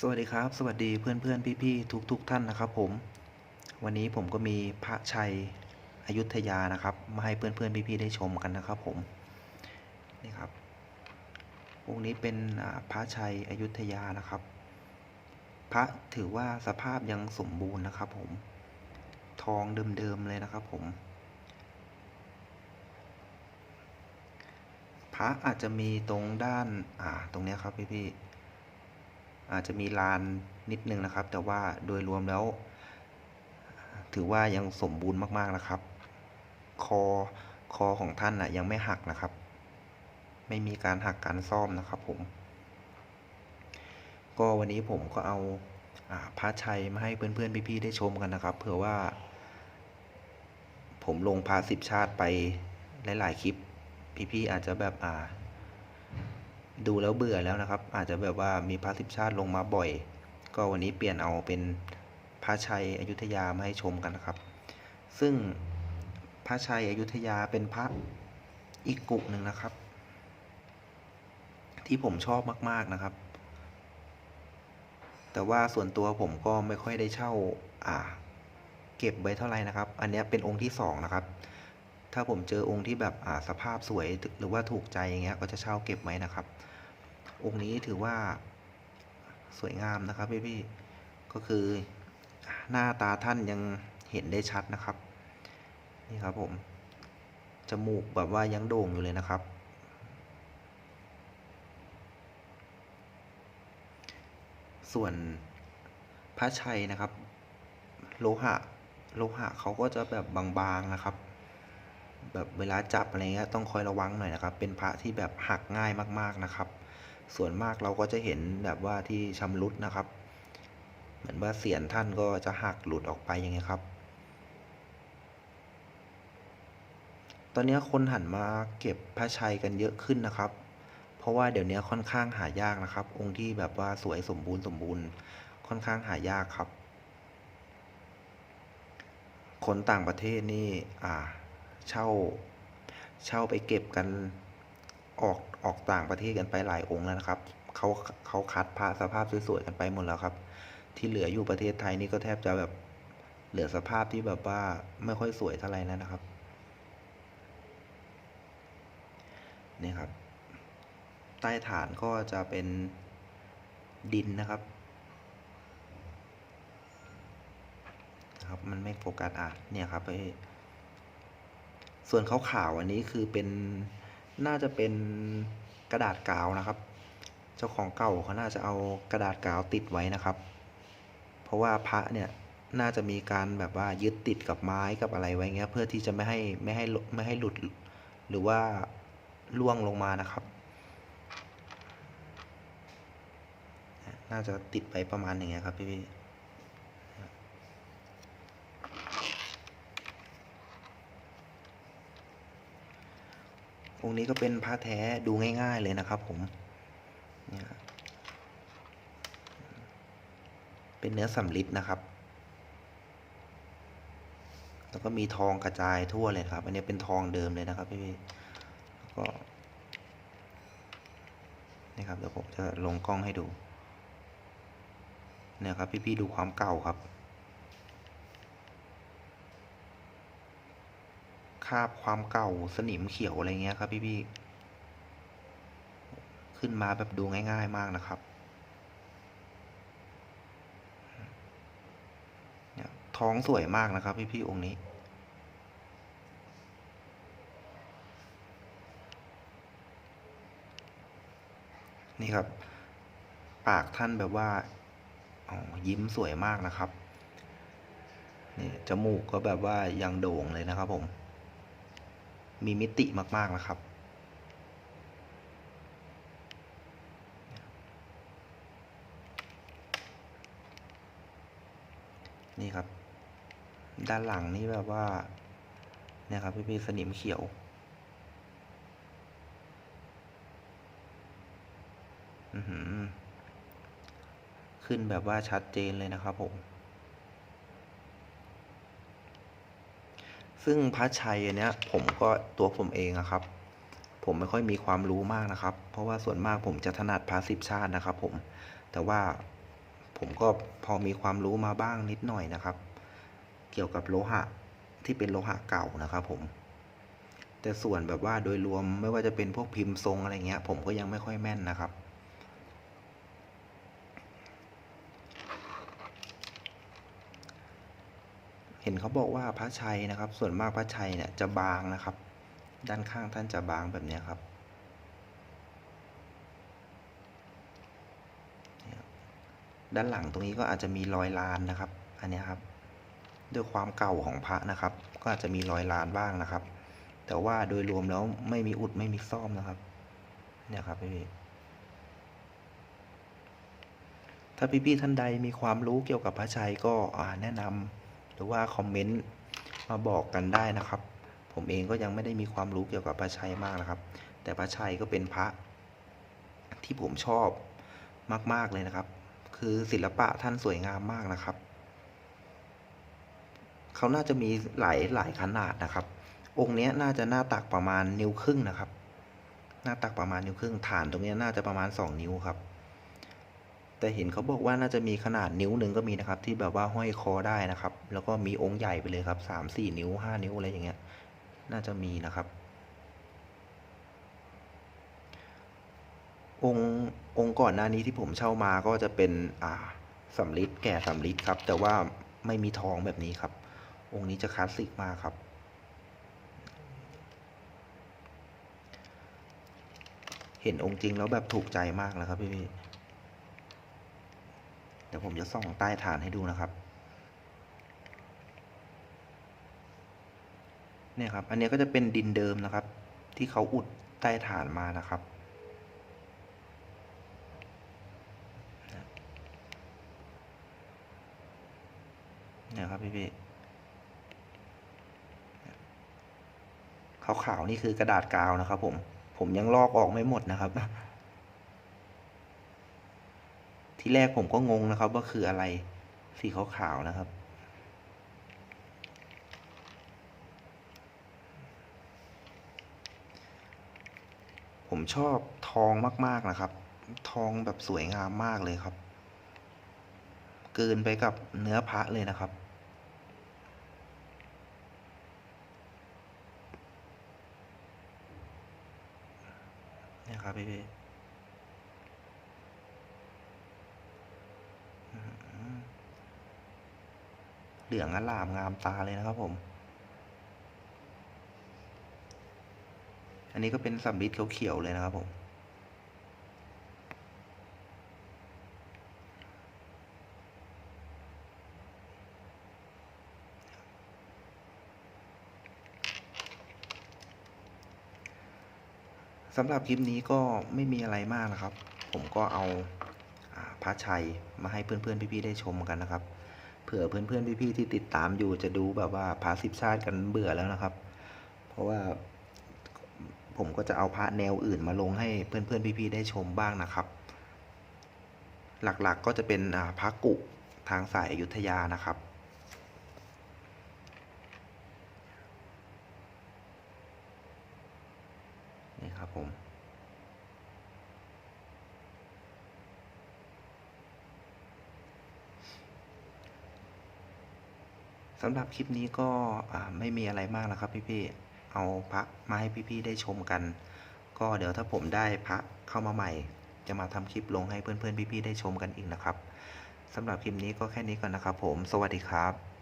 สวัสดีครับ สวัสดีเพื่อนเพื่อนพี่พี่ทุกทุกๆท่านนะครับ ผม วันนี้ผมก็มีพระชัยอยุธยานะครับ มาให้เพื่อนเพื่อนพี่พี่ๆได้ชมกันนะครับ ผมนี่ครับองค์นี้เป็นพระชัยอยุธยานะครับ พระถือว่าสภาพยังสมบูรณ์นะครับ ผม ทองเดิมๆเลยนะครับ ผม พระอาจจะมีตรงด้านอ่าตรงนี้ครับพี่พี่ๆ อาจจะมีลานนิดนึงนะครับ แต่ว่าโดยรวมแล้ว ถือว่ายังสมบูรณ์มากๆนะครับ คอคอของท่านน่ะยังไม่หักนะครับ ไม่มีการหักการซ่อมนะครับผม ก็วันนี้ผมก็เอาอาพระชัยมาให้เพื่อนๆพี่ๆได้ชมกันนะครับ เผื่อว่า ผมลงพาสิบชาติไปหลายๆคลิป พี่ๆอาจจะแบบอ่า ดูแล้วเบื่อแล้วนะครับ อาจจะแบบว่ามีพระสิบชาติลงมาบ่อย ก็วันนี้เปลี่ยนเอาเป็นพระชัยอยุธยามาให้ชมกันนะครับ ซึ่งพระชัยอยุธยาเป็นพระอีกกุหนึ่งนะครับ ที่ผมชอบมาก ๆนะครับ แต่ว่าส่วนตัวผมก็ไม่ค่อยได้เช่า อ่า เก็บไว้เท่าไหร่นะครับ อันนี้เป็นองค์ที่สองนะครับ ถ้าผมเจอองค์ที่แบบอ่าสภาพสวยหรือว่าถูกใจอย่างเงี้ยก็จะเช่าเก็บไว้นะครับ องค์นี้ถือว่าสวยงามนะครับพี่พี่ก็คือหน้าตาท่านยังเห็นได้ชัดนะครับ นี่ครับผมจมูกแบบว่ายังโด่งอยู่เลยนะครับ ส่วนพระชัยนะครับ โลหะ โลหะเขาก็จะแบบบางๆนะครับ แบบเวลาจับอะไรเงี้ยต้องคอยระวังหน่อยนะครับ เป็นพระที่แบบหักง่ายมากๆนะครับ ส่วนมากเราก็จะเห็นแบบว่าที่ชำรุดนะครับ เหมือนว่าเสียนท่านก็จะหักหลุดออกไปอย่างเงี้ยครับ ตอนนี้คนหันมาเก็บพระชัยกันเยอะขึ้นนะครับ เพราะว่าเดี๋ยวนี้ค่อนข้างหายากนะครับ องค์ที่แบบว่าสวยสมบูรณ์สมบูรณ์ ค่อนข้างหายากครับคนต่างประเทศนี่ อ่า เช่า เช่าไปเก็บกันออกออกต่างประเทศกันไปหลายองค์แล้วนะครับเขาเขาคัดพระสภาพสวยๆกันไปหมดแล้วครับ ที่เหลืออยู่ประเทศไทยนี่ก็แทบจะแบบเหลือสภาพที่แบบว่าไม่ค่อยสวยเท่าไหร่แล้วนะครับนี่ครับ ใต้ฐานก็จะเป็นดินนะครับนะครับ มันไม่โฟกัสอะเนี่ยครับไอ้ ส่วนขาวๆอันนี้คือเป็นน่าจะเป็นกระดาษกาวนะครับ เจ้าของเก่าเขาน่าจะเอากระดาษกาวติดไว้นะครับ เพราะว่าพระเนี่ยน่าจะมีการแบบว่ายึดติดกับไม้กับอะไรไว้เงี้ย เพื่อที่จะไม่ให้ไม่ให้ไม่ให้หลุด หรือว่าล่วงลงมานะครับ น่าจะติดไปประมาณอย่างเงี้ยครับพี่ องค์นี้ก็เป็นผ้าแท้ดูง่ายๆเลยนะครับผมเนี่ยเป็นเนื้อสำลิดนะครับ แล้วก็มีทองกระจายทั่วเลยครับ อันนี้เป็นทองเดิมเลยนะครับพี่พี่แล้วก็นี่ครับเดี๋ยวผมจะลงกล้องให้ดูเนี่ยครับพี่ๆดูความเก่าครับ คราบความเก่าสนิมเขียวอะไรเงี้ยครับ พี่ๆขึ้นมาแบบดูง่าย ๆ มากนะครับเนี่ยท้องสวยมากนะครับ พี่ๆองค์นี้ นี่ครับ ปากท่านแบบว่ายิ้มสวยมากนะครับนี่จมูกก็แบบว่ายังโด่งเลยนะครับผม มีมิติมากๆนะครับ นี่ครับ ด้านหลังนี่แบบว่า เนี่ยครับพี่ๆสนิมเขียวอือหือขึ้นแบบว่าชัดเจนเลยนะครับผม ซึ่งพระชัยอันเนี้ยผมก็ตัวผมเองอะครับ ผมไม่ค่อยมีความรู้มากนะครับ เพราะว่าส่วนมากผมจะถนัดพระสิบชาตินะครับ ผมแต่ว่าผมก็พอมีความรู้มาบ้างนิดหน่อยนะครับ เกี่ยวกับโลหะที่เป็นโลหะเก่านะครับ ผม แต่ส่วนแบบว่าโดยรวมไม่ว่าจะเป็นพวกพิมพ์ทรงอะไรเงี้ย ผมก็ยังไม่ค่อยแม่นนะครับ เห็นเขาบอกว่าพระชัยนะครับ ส่วนมากพระชัยเนี่ยจะบางนะครับ ด้านข้างท่านจะบางแบบนี้ครับ ด้านหลังตรงนี้ก็อาจจะมีรอยลานนะครับ อันนี้ครับ ด้วยความเก่าของพระนะครับ ก็อาจจะมีรอยลานบ้างนะครับ แต่ว่าโดยรวมแล้วไม่มีอุดไม่มีซ่อมนะครับ เนี่ยครับพี่ถ้าพี่ๆท่านใดมีความรู้เกี่ยวกับพระชัยก็แนะนำ หรือว่าคอมเมนต์มาบอกกันได้นะครับ ผมเองก็ยังไม่ได้มีความรู้เกี่ยวกับพระชัยมากนะครับ แต่พระชัยก็เป็นพระที่ผมชอบมาก ๆ เลยนะครับ คือศิลปะท่านสวยงามมากนะครับ เขาน่าจะมีหลายหลายขนาดนะครับ องค์นี้น่าจะหน้าตักประมาณนิ้วครึ่งนะครับ หน้าตักประมาณนิ้วครึ่งฐานตรงนี้น่าจะประมาณสองนิ้วครับ แต่เห็นเขาบอกว่าน่าจะมีขนาดนิ้วหนึ่งก็มีนะครับ ที่แบบว่าห้อยคอได้นะครับ แล้วก็มีองค์ใหญ่ไปเลยครับสามสี่นิ้วห้านิ้วอะไรอย่างเงี้ย น่าจะมีนะครับ องค์องค์ก่อนหน้านี้ที่ผมเช่ามาก็จะเป็นอ่าสำริดแก่สำริดครับ แต่ว่าไม่มีทองแบบนี้ครับ องค์นี้จะคลาสสิกมากครับเห็นองค์จริงแล้วแบบถูกใจมากแล้วครับพี่พี่ ดี๋ยวผมจะส่องใต้ฐานให้ดูนะครับ เนี่ยครับ อันนี้ก็จะเป็นดินเดิมนะครับ ที่เขาอุดใต้ฐานมานะครับ เนี่ยครับพี่พี่ขาวๆนี่คือกระดาษกาวนะครับ ผม ผมยังลอกออกไม่หมดนะครับ ที่แรกผมก็งงนะครับ ว่าคืออะไร สีขาวๆนะครับ ผมชอบทองมากๆนะครับ ทองแบบสวยงามมากเลยครับ เกินไปกับเนื้อพระเลยนะครับเนี่ยครับพี่พี่อื้อหือ เหลืองอลามงามตาเลยนะครับผม อันนี้ก็เป็นสำริดเขียวๆเลยนะครับผมสำหรับคลิปนี้ก็ไม่มีอะไรมากนะครับ ผมก็เอาพระชัยมาให้เพื่อนๆพี่ๆได้ชมกันนะครับ เผื่อเพื่อนๆพี่ๆที่ติดตามอยู่จะดูแบบว่าพระสิบชาติกันเบื่อแล้วนะครับ เพราะว่าผมก็จะเอาพระแนวอื่นมาลงให้เพื่อนๆพี่ๆได้ชมบ้างนะครับ หลักๆกก็จะเป็นพระกุทางสายอยุธยานะครับนี่ครับผม สำหรับคลิปนี้ก็ไม่มีอะไรมากแล้วครับพี่ๆเอาพระมาให้พี่ๆได้ชมกัน ก็เดี๋ยวถ้าผมได้พระเข้ามาใหม่ จะมาทำคลิปลงให้เพื่อนๆพี่ๆได้ชมกันอีกนะครับสำหรับคลิปนี้ก็แค่นี้ก่อนนะครับผม สวัสดีครับ